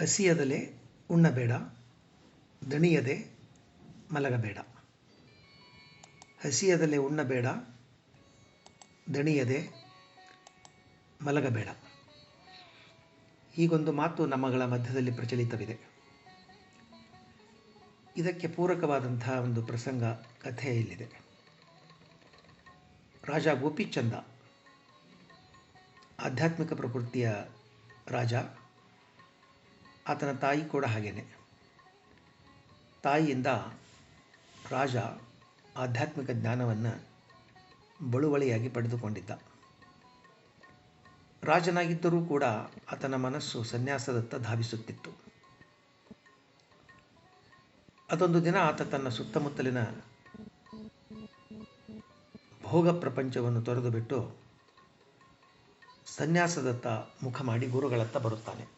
ಹಸಿಯದಲೆ ಉಣ್ಣಬೇಡ, ದಣಿಯದೆ ಮಲಗಬೇಡ. ಹಸಿಯದಲೆ ಉಣ್ಣಬೇಡ, ದಣಿಯದೆ ಮಲಗಬೇಡ. ಈಗೊಂದು ಮಾತು ನಮ್ಮಗಳ ಮಧ್ಯದಲ್ಲಿ ಪ್ರಚಲಿತವಿದೆ. ಇದಕ್ಕೆ ಪೂರಕವಾದಂತಹ ಒಂದು ಪ್ರಸಂಗ ಕಥೆ ಇಲ್ಲಿದೆ ರಾಜ ಗೋಪಿಚಂದ, ಆಧ್ಯಾತ್ಮಿಕ ಪ್ರಕೃತಿಯ ರಾಜ ಆತನ ತಾಯಿ ಕೂಡ ಹಾಗೇನೆ. ತಾಯಿಯಿಂದ ರಾಜ ಆಧ್ಯಾತ್ಮಿಕ ಜ್ಞಾನವನ್ನು ಬಳುವಳಿಯಾಗಿ ಪಡೆದುಕೊಂಡಿದ್ದ. ರಾಜನಾಗಿದ್ದರೂ ಕೂಡ ಆತನ ಮನಸ್ಸು ಸನ್ಯಾಸದತ್ತ ಧಾವಿಸುತ್ತಿತ್ತು. ಅದೊಂದು ದಿನ ಆತ ತನ್ನ ಸುತ್ತಮುತ್ತಲಿನ ಭೋಗ ಪ್ರಪಂಚವನ್ನು ತೊರೆದು ಬಿಟ್ಟು ಸನ್ಯಾಸದತ್ತ ಮುಖ ಮಾಡಿ ಗುರುಗಳತ್ತ ಬರುತ್ತಾನೆ.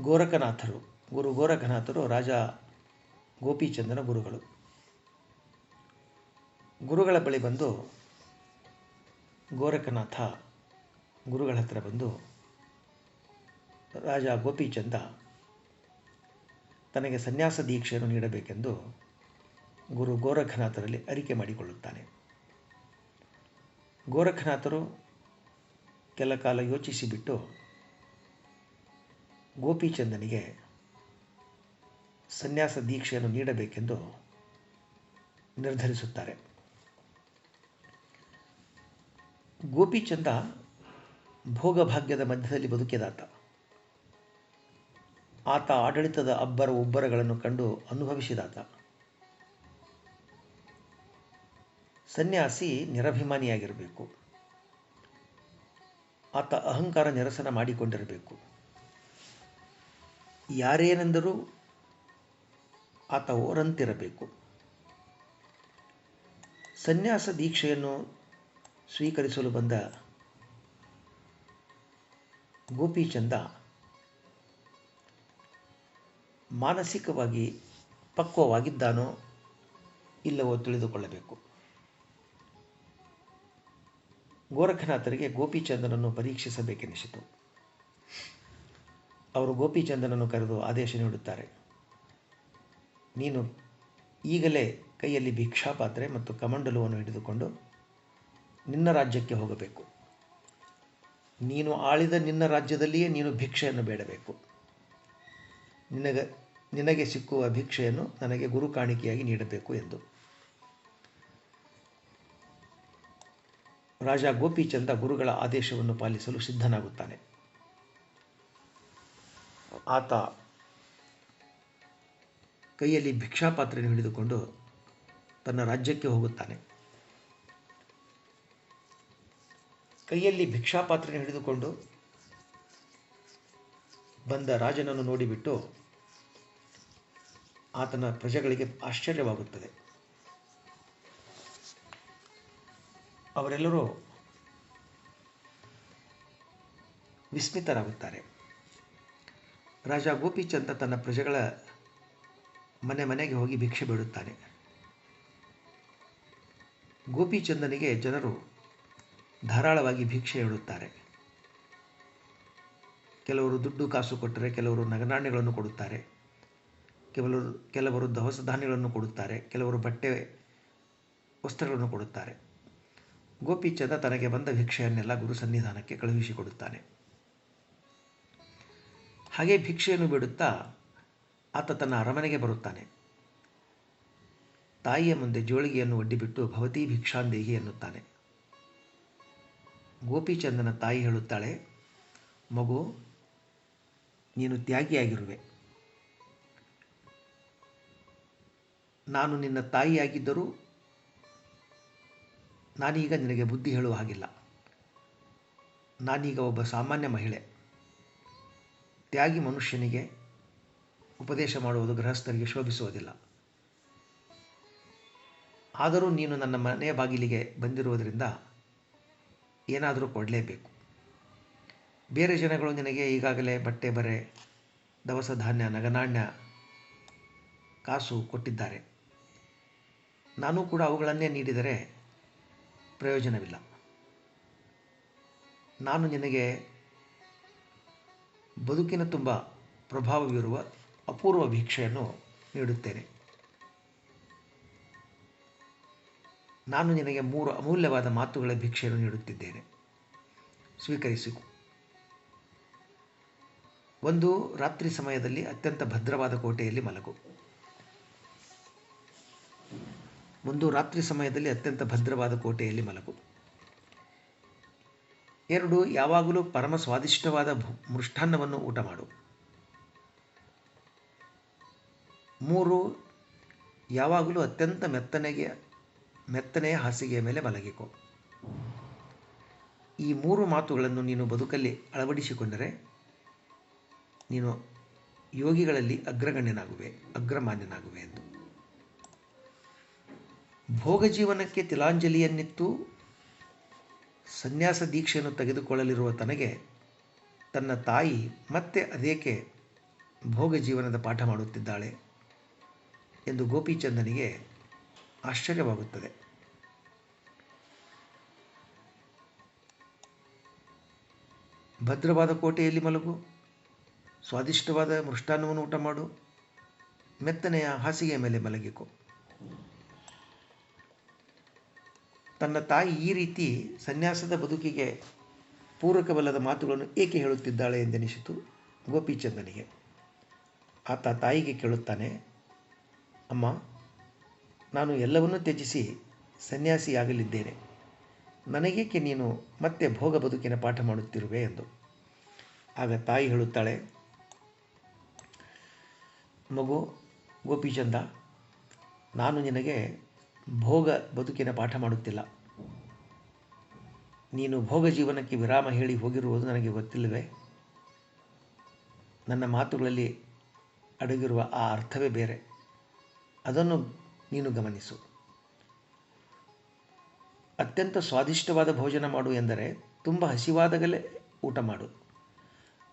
ಗೋರಖನಾಥರು ಗುರು ಗೋರಖನಾಥರು ರಾಜ ಗೋಪಿಚಂದನ ಗುರುಗಳು. ಗುರುಗಳ ಬಳಿ ಬಂದು ಗೋರಖನಾಥ ಗುರುಗಳ ಹತ್ರ ಬಂದು, ರಾಜ ಗೋಪಿಚಂದ ತನಗೆ ಸನ್ಯಾಸ ದೀಕ್ಷೆಯನ್ನು ನೀಡಬೇಕೆಂದು ಗುರು ಗೋರಖನಾಥರಲ್ಲಿ ಅರಿಕೆ ಮಾಡಿಕೊಳ್ಳುತ್ತಾನೆ. ಗೋರಖನಾಥರು ಕೆಲ ಕಾಲ ಯೋಚಿಸಿಬಿಟ್ಟು ಗೋಪಿಚಂದನಿಗೆ ಸನ್ಯಾಸ ದೀಕ್ಷೆಯನ್ನು ನೀಡಬೇಕೆಂದು ನಿರ್ಧರಿಸುತ್ತಾರೆ. ಗೋಪಿಚಂದ ಭೋಗಭಾಗ್ಯದ ಮಧ್ಯದಲ್ಲಿ ಬದುಕಿದಾತ. ಆತ ಆಡಳಿತದ ಅಬ್ಬರ ಉಬ್ಬರಗಳನ್ನು ಕಂಡು ಅನುಭವಿಸಿದಾತ. ಸನ್ಯಾಸಿ ನಿರಭಿಮಾನಿಯಾಗಿರಬೇಕು. ಆತ ಅಹಂಕಾರ ನಿರಸನ ಮಾಡಿಕೊಂಡಿರಬೇಕು. ಯಾರೇನೆಂದರೂ ಆತ ಓರಂತಿರಬೇಕು. ಸನ್ಯಾಸ ದೀಕ್ಷೆಯನ್ನು ಸ್ವೀಕರಿಸಲು ಬಂದ ಗೋಪಿಚಂದ ಮಾನಸಿಕವಾಗಿ ಪಕ್ವವಾಗಿದ್ದಾನೋ ಇಲ್ಲವೋ ತಿಳಿದುಕೊಳ್ಳಬೇಕು. ಗೋರಖನಾಥರಿಗೆ ಗೋಪಿಚಂದನನ್ನು ಪರೀಕ್ಷಿಸಬೇಕೆನಿಸಿತು. ಅವರು ಗೋಪಿಚಂದನನ್ನು ಕರೆದು ಆದೇಶ ನೀಡುತ್ತಾರೆ. ನೀನು ಈಗಲೇ ಕೈಯಲ್ಲಿ ಭಿಕ್ಷಾಪಾತ್ರೆ ಮತ್ತು ಕಮಂಡಲವನ್ನು ಹಿಡಿದುಕೊಂಡು ನಿನ್ನ ರಾಜ್ಯಕ್ಕೆ ಹೋಗಬೇಕು. ನೀನು ಆಳಿದ ನಿನ್ನ ರಾಜ್ಯದಲ್ಲಿಯೇ ನೀನು ಭಿಕ್ಷೆಯನ್ನು ಬೇಡಬೇಕು. ನಿನಗೆ ನಿನಗೆ ಸಿಕ್ಕುವ ಭಿಕ್ಷೆಯನ್ನು ನನಗೆ ಗುರು ಕಾಣಿಕೆಯಾಗಿ ನೀಡಬೇಕು ಎಂದು. ರಾಜ ಗೋಪಿಚಂದ ಗುರುಗಳ ಆದೇಶವನ್ನು ಪಾಲಿಸಲು ಸಿದ್ಧನಾಗುತ್ತಾನೆ. ಆತ ಕೈಯಲ್ಲಿ ಭಿಕ್ಷಾಪಾತ್ರೆಯನ್ನು ಹಿಡಿದುಕೊಂಡು ತನ್ನ ರಾಜ್ಯಕ್ಕೆ ಹೋಗುತ್ತಾನೆ. ಕೈಯಲ್ಲಿ ಭಿಕ್ಷಾಪಾತ್ರೆಯನ್ನು ಹಿಡಿದುಕೊಂಡು ಬಂದ ರಾಜನನ್ನು ನೋಡಿಬಿಟ್ಟು ಆತನ ಪ್ರಜೆಗಳಿಗೆ ಆಶ್ಚರ್ಯವಾಗುತ್ತದೆ. ಅವರೆಲ್ಲರೂ ವಿಸ್ಮಿತರಾಗುತ್ತಾರೆ. ರಾಜ ಗೋಪಿಚಂದ ತನ್ನ ಪ್ರಜೆಗಳ ಮನೆ ಮನೆಗೆ ಹೋಗಿ ಭಿಕ್ಷೆ ಬೇಡುತ್ತಾನೆ. ಗೋಪಿಚಂದನಿಗೆ ಜನರು ಧಾರಾಳವಾಗಿ ಭಿಕ್ಷೆ ಹೇಳುತ್ತಾರೆ. ಕೆಲವರು ದುಡ್ಡು ಕಾಸು ಕೊಟ್ಟರೆ ಕೆಲವರು ನಗನಾಣ್ಯಗಳನ್ನು ಕೊಡುತ್ತಾರೆ. ಕೆಲವರು ಕೆಲವರು ದವಸ ಧಾನ್ಯಗಳನ್ನು ಕೊಡುತ್ತಾರೆ. ಕೆಲವರು ಬಟ್ಟೆ ವಸ್ತ್ರಗಳನ್ನು ಕೊಡುತ್ತಾರೆ. ಗೋಪಿಚಂದ ತನಗೆ ಬಂದ ಭಿಕ್ಷೆಯನ್ನೆಲ್ಲ ಗುರು ಸನ್ನಿಧಾನಕ್ಕೆ ಕಳುಹಿಸಿಕೊಡುತ್ತಾನೆ. ಹಾಗೆ ಭಿಕ್ಷೆಯನ್ನು ಬಿಡುತ್ತಾ ಆತ ತನ್ನ ಅರಮನೆಗೆ ಬರುತ್ತಾನೆ. ತಾಯಿಯ ಮುಂದೆ ಜೋಳಿಗೆಯನ್ನು ಒಡ್ಡಿಬಿಟ್ಟು ಭವತಿ ಭಿಕ್ಷಾಂದೇಹಿ ಎನ್ನುತ್ತಾನೆ. ಗೋಪಿಚಂದನ ತಾಯಿ ಹೇಳುತ್ತಾಳೆ, ಮಗು, ನೀನು ತ್ಯಾಗಿಯಾಗಿರುವೆ. ನಾನು ನಿನ್ನ ತಾಯಿಯಾಗಿದ್ದರೂ ನಾನೀಗ ನಿನಗೆ ಬುದ್ಧಿ ಹೇಳುವ ಹಾಗಿಲ್ಲ. ನಾನೀಗ ಒಬ್ಬ ಸಾಮಾನ್ಯ ಮಹಿಳೆ. ತ್ಯಾಗಿ ಮನುಷ್ಯನಿಗೆ ಉಪದೇಶ ಮಾಡುವುದು ಗೃಹಸ್ಥರಿಗೆ ಶೋಭಿಸುವುದಿಲ್ಲ. ಆದರೂ ನೀನು ನನ್ನ ಮನೆಯ ಬಾಗಿಲಿಗೆ ಬಂದಿರುವುದರಿಂದ ಏನಾದರೂ ಕೊಡಲೇಬೇಕು. ಬೇರೆ ಜನಗಳು ನಿನಗೆ ಈಗಾಗಲೇ ಬಟ್ಟೆ ಬರೆ, ದವಸ ಧಾನ್ಯ, ನಗನಾಣ್ಯ, ಕಾಸು ಕೊಟ್ಟಿದ್ದಾರೆ. ನಾನು ಕೂಡ ಅವುಗಳನ್ನೇ ನೀಡಿದರೆ ಪ್ರಯೋಜನವಿಲ್ಲ. ನಾನು ನಿನಗೆ ಬದುಕಿನ ತುಂಬ ಪ್ರಭಾವವಿರುವ ಅಪೂರ್ವ ಭಿಕ್ಷೆಯನ್ನು ನೀಡುತ್ತೇನೆ. ನಾನು ನಿನಗೆ ಮೂರು ಅಮೂಲ್ಯವಾದ ಮಾತುಗಳ ಭಿಕ್ಷೆಯನ್ನು ನೀಡುತ್ತಿದ್ದೇನೆ. ಸ್ವೀಕರಿಸಿಕೊ. ಒಂದು, ರಾತ್ರಿ ಸಮಯದಲ್ಲಿ ಅತ್ಯಂತ ಭದ್ರವಾದ ಕೋಟೆಯಲ್ಲಿ ಮಲಗು. ಒಂದು, ರಾತ್ರಿ ಸಮಯದಲ್ಲಿ ಅತ್ಯಂತ ಭದ್ರವಾದ ಕೋಟೆಯಲ್ಲಿ ಮಲಗು. ಎರಡು ಯಾವಾಗಲೂ ಪರಮ ಸ್ವಾದಿಷ್ಟವಾದ ಮೃಷ್ಟಾನ್ನವನ್ನು ಊಟ ಮಾಡು. ಮೂರು, ಯಾವಾಗಲೂ ಅತ್ಯಂತ ಮೆತ್ತನೆಗೆ, ಮೆತ್ತನೆಯ ಹಾಸಿಗೆಯ ಮೇಲೆ ಮಲಗಿಕೊ. ಈ ಮೂರು ಮಾತುಗಳನ್ನು ನೀನು ಬದುಕಲ್ಲಿ ಅಳವಡಿಸಿಕೊಂಡರೆ ನೀನು ಯೋಗಿಗಳಲ್ಲಿ ಅಗ್ರಗಣ್ಯನಾಗುವೆ, ಅಗ್ರಮಾನ್ಯನಾಗುವೆ ಎಂದು. ಭೋಗ ಜೀವನಕ್ಕೆ ತಿಲಾಂಜಲಿಯನ್ನಿತ್ತು ಸನ್ಯಾಸ ದೀಕ್ಷೆಯನ್ನು ತೆಗೆದುಕೊಳ್ಳಲಿರುವ ತನಗೆ ತನ್ನ ತಾಯಿ ಮತ್ತೆ ಅದೇಕೆ ಭೋಗ ಜೀವನದ ಪಾಠ ಮಾಡುತ್ತಿದ್ದಾಳೆ ಎಂದು ಗೋಪಿಚಂದನಿಗೆ ಆಶ್ಚರ್ಯವಾಗುತ್ತದೆ. ಭದ್ರವಾದ ಕೋಟೆಯಲ್ಲಿ ಮಲಗು, ಸ್ವಾದಿಷ್ಟವಾದ ಮೃಷ್ಟಾನ್ನವನ್ನು ಊಟ ಮಾಡು, ಮೆತ್ತನೆಯ ಹಾಸಿಗೆಯ ಮೇಲೆ ಮಲಗಿಕೊ. ತನ್ನ ತಾಯಿ ಈ ರೀತಿ ಸನ್ಯಾಸದ ಬದುಕಿಗೆ ಪೂರಕವಲ್ಲದ ಮಾತುಗಳನ್ನು ಏಕೆ ಹೇಳುತ್ತಿದ್ದಾಳೆ ಎಂದೆನಿಸಿತು ಗೋಪಿಚಂದನಿಗೆ. ಆತ ತಾಯಿಗೆ ಕೇಳುತ್ತಾನೆ, ಅಮ್ಮ, ನಾನು ಎಲ್ಲವನ್ನೂ ತ್ಯಜಿಸಿ ಸನ್ಯಾಸಿಯಾಗಲಿದ್ದೇನೆ ನನಗೇಕೆ ನೀನು ಮತ್ತೆ ಭೋಗ ಬದುಕಿನ ಪಾಠ ಮಾಡುತ್ತಿರುವೆ? ಎಂದು. ಆಗ ತಾಯಿ ಹೇಳುತ್ತಾಳೆ, ಮಗು, ಗೋಪಿಚಂದ, ನಾನು ನಿನಗೆ ಭೋಗ ಬದುಕಿನ ಪಾಠ ಮಾಡುತ್ತಿಲ್ಲ. ನೀನು ಭೋಗ ಜೀವನಕ್ಕೆ ವಿರಾಮ ಹೇಳಿ ಹೋಗಿರುವುದು ನನಗೆ ಗೊತ್ತಿಲ್ಲವೇ? ನನ್ನ ಮಾತುಗಳಲ್ಲಿ ಅಡಗಿರುವ ಆ ಅರ್ಥವೇ ಬೇರೆ. ಅದನ್ನು ನೀನು ಗಮನಿಸು. ಅತ್ಯಂತ ಸ್ವಾದಿಷ್ಟವಾದ ಭೋಜನ ಮಾಡು ಎಂದರೆ ತುಂಬ ಹಸಿವಾದಾಗಲೇ ಊಟ ಮಾಡು.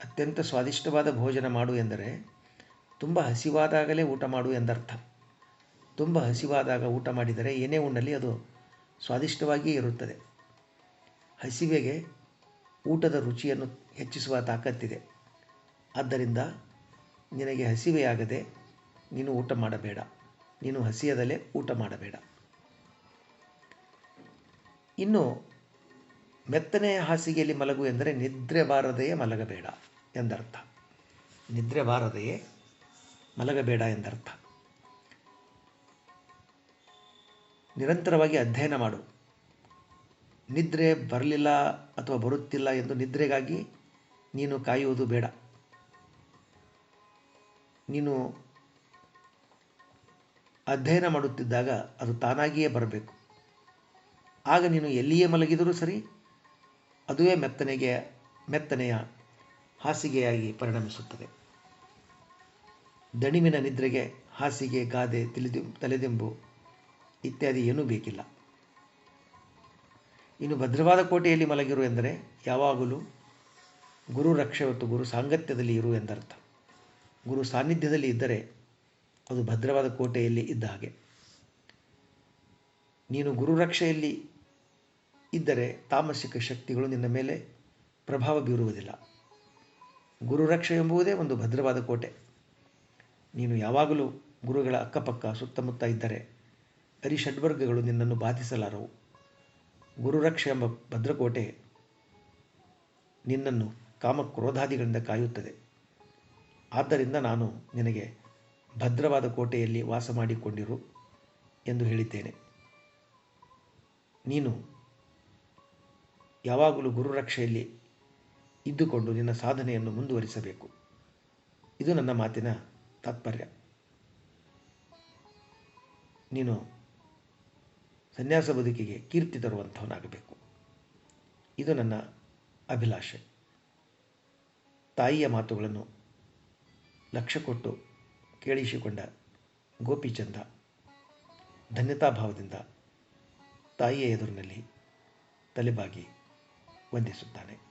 ಅತ್ಯಂತ ಸ್ವಾದಿಷ್ಟವಾದ ಭೋಜನ ಮಾಡು ಎಂದರೆ ತುಂಬ ಹಸಿವಾದಾಗಲೇ ಊಟ ಮಾಡು ಎಂದರ್ಥ. ತುಂಬ ಹಸಿವಾದಾಗ ಊಟ ಮಾಡಿದರೆ ಏನೇ ಉಣ್ಣಲಿ ಅದು ಸ್ವಾದಿಷ್ಟವಾಗಿಯೇ ಇರುತ್ತದೆ. ಹಸಿವೆಗೆ ಊಟದ ರುಚಿಯನ್ನು ಹೆಚ್ಚಿಸುವ ತಾಕತ್ತಿದೆ. ಆದ್ದರಿಂದ ನಿನಗೆ ಹಸಿವೆಯಾಗದೆ ನೀನು ಊಟ ಮಾಡಬೇಡ. ನೀನು ಹಸಿಯದಲ್ಲೇ ಊಟ ಮಾಡಬೇಡ. ಇನ್ನು ಮೆತ್ತನೆಯ ಹಾಸಿಗೆಯಲ್ಲಿ ಮಲಗು ಎಂದರೆ ನಿದ್ರೆ ಬಾರದೆಯೇ ಮಲಗಬೇಡ ಎಂದರ್ಥ. ನಿದ್ರೆ ಬಾರದೆಯೇ ಮಲಗಬೇಡ ಎಂದರ್ಥ. ನಿರಂತರವಾಗಿ ಅಧ್ಯಯನ ಮಾಡು. ನಿದ್ರೆ ಬರಲಿಲ್ಲ ಅಥವಾ ಬರುತ್ತಿಲ್ಲ ಎಂದು ನಿದ್ರೆಗಾಗಿ ನೀನು ಕಾಯುವುದು ಬೇಡ. ನೀನು ಅಧ್ಯಯನ ಮಾಡುತ್ತಿದ್ದಾಗ ಅದು ತಾನಾಗಿಯೇ ಬರಬೇಕು. ಆಗ ನೀನು ಎಲ್ಲಿಯೇ ಮಲಗಿದರೂ ಸರಿ ಅದುವೇ ಮೆತ್ತನೆಗೆ, ಮೆತ್ತನೆಯ ಹಾಸಿಗೆಯಾಗಿ ಪರಿಣಮಿಸುತ್ತದೆ. ದಣಿವಿನ ನಿದ್ರೆಗೆ ಹಾಸಿಗೆ, ಗಾದೆ, ತಿಳಿದು, ತಲೆದಿಂಬು ಇತ್ಯಾದಿ ಏನೂ ಬೇಕಿಲ್ಲ. ಇನ್ನು ಭದ್ರವಾದ ಕೋಟೆಯಲ್ಲಿ ಮಲಗಿರು ಎಂದರೆ ಯಾವಾಗಲೂ ಗುರು ರಕ್ಷೆ ಮತ್ತು ಗುರು ಸಾಂಗತ್ಯದಲ್ಲಿ ಇರು ಎಂದರ್ಥ. ಗುರು ಸಾನ್ನಿಧ್ಯದಲ್ಲಿ ಇದ್ದರೆ ಅದು ಭದ್ರವಾದ ಕೋಟೆಯಲ್ಲಿ ಇದ್ದ ಹಾಗೆ. ನೀನು ಗುರು ರಕ್ಷೆಯಲ್ಲಿ ಇದ್ದರೆ ತಾಮಸಿಕ ಶಕ್ತಿಗಳು ನಿನ್ನ ಮೇಲೆ ಪ್ರಭಾವ ಬೀರುವುದಿಲ್ಲ. ಗುರುರಕ್ಷೆ ಎಂಬುದೇ ಒಂದು ಭದ್ರವಾದ ಕೋಟೆ. ನೀನು ಯಾವಾಗಲೂ ಗುರುಗಳ ಅಕ್ಕಪಕ್ಕ ಸುತ್ತಮುತ್ತ ಇದ್ದರೆ ಅರಿಷಡ್ವರ್ಗಗಳು ನಿನ್ನನ್ನು ಬಾಧಿಸಲಾರವು. ಗುರುರಕ್ಷೆ ಎಂಬ ಭದ್ರಕೋಟೆ ನಿನ್ನನ್ನು ಕಾಮಕ್ರೋಧಾದಿಗಳಿಂದ ಕಾಯುತ್ತದೆ. ಆದ್ದರಿಂದ ನಾನು ನಿನಗೆ ಭದ್ರವಾದ ಕೋಟೆಯಲ್ಲಿ ವಾಸ ಮಾಡಿಕೊಂಡಿರು ಎಂದು ಹೇಳಿದ್ದೇನೆ. ನೀನು ಯಾವಾಗಲೂ ಗುರುರಕ್ಷೆಯಲ್ಲಿ ಇದ್ದುಕೊಂಡು ನಿನ್ನ ಸಾಧನೆಯನ್ನು ಮುಂದುವರಿಸಬೇಕು. ಇದು ನನ್ನ ಮಾತಿನ ತಾತ್ಪರ್ಯ. ನೀನು ಸನ್ಯಾಸ ಬದುಕಿಗೆ ಕೀರ್ತಿ ತರುವಂಥವನಾಗಬೇಕು. ಇದು ನನ್ನ ಅಭಿಲಾಷೆ. ತಾಯಿಯ ಮಾತುಗಳನ್ನು ಲಕ್ಷ್ಯ ಕೊಟ್ಟು ಕೇಳಿಸಿಕೊಂಡ ಗೋಪಿಚಂದ ಧನ್ಯತಾಭಾವದಿಂದ ತಾಯಿಯ ಎದುರಿನಲ್ಲಿ ತಲೆಬಾಗಿ ವಂದಿಸುತ್ತಾನೆ.